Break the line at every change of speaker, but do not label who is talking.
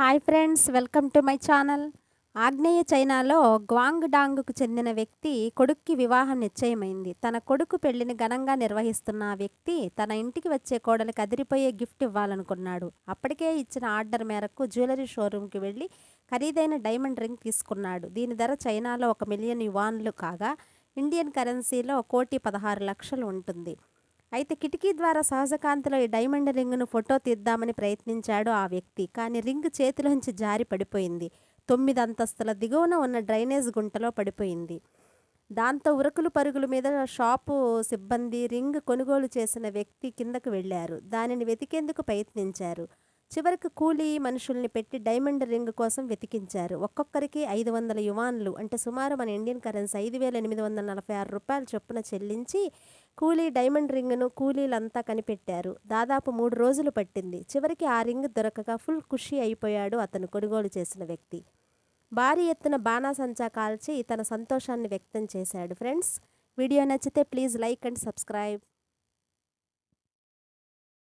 Hi friends welcome to my channel. ఆగ్నేయ చైనాలో Guang డాంగ్కు చెందిన వ్యక్తి కొడుక్కి వివాహం నిశ్చయమైంది. తన కొడుకు పెళ్ళిని ఘనంగా నిర్వహిస్తున్న ఆ వ్యక్తి తన ఇంటికి వచ్చే కోడలికి అదిరిపోయే గిఫ్ట్ ఇవ్వాలనుకున్నాడు. అప్పటికే ఇచ్చిన ఆర్డర్ మేరకు జ్యువెలరీ షోరూంకి వెళ్ళి ఖరీదైన డైమండ్ రింగ్ తీసుకున్నాడు. దీని ధర చైనాలో ఒక మిలియన్ యువాన్లు కాగా ఇండియన్ కరెన్సీలో కోటి పదహారు లక్షలు ఉంటుంది. అయితే కిటికీ ద్వారా సహజకాంతిలో ఈ డైమండ్ రింగ్ను ఫోటో తీద్దామని ప్రయత్నించాడు ఆ వ్యక్తి. కానీ రింగ్ చేతిలోంచి జారి పడిపోయింది. తొమ్మిది అంతస్తుల దిగువన ఉన్న డ్రైనేజ్ గుంటలో పడిపోయింది. దాంతో ఉరకులు పరుగుల మీద షాపు సిబ్బంది రింగ్ కొనుగోలు చేసిన వ్యక్తి కిందకు వెళ్ళారు. దానిని వెతికేందుకు ప్రయత్నించారు. చివరికి కూలీ మనుషుల్ని పెట్టి డైమండ్ రింగ్ కోసం వెతికించారు. ఒక్కొక్కరికి ఐదు వందల యువాన్లు అంటే సుమారు మన ఇండియన్ కరెన్సీ ఐదు వేల ఎనిమిది వందల నలభై ఆరు రూపాయల చొప్పున చెల్లించి కూలీ డైమండ్ రింగ్ను కూలీలంతా కనిపెట్టారు. దాదాపు మూడు రోజులు పట్టింది. చివరికి ఆ రింగ్ దొరకగా ఫుల్ ఖుషి అయిపోయాడు అతను కొనుగోలు చేసిన వ్యక్తి. భారీ ఎత్తున బాణాసంచా కాల్చి తన సంతోషాన్ని వ్యక్తం చేశాడు. ఫ్రెండ్స్ వీడియో నచ్చితే ప్లీజ్ లైక్ అండ్ సబ్స్క్రైబ్.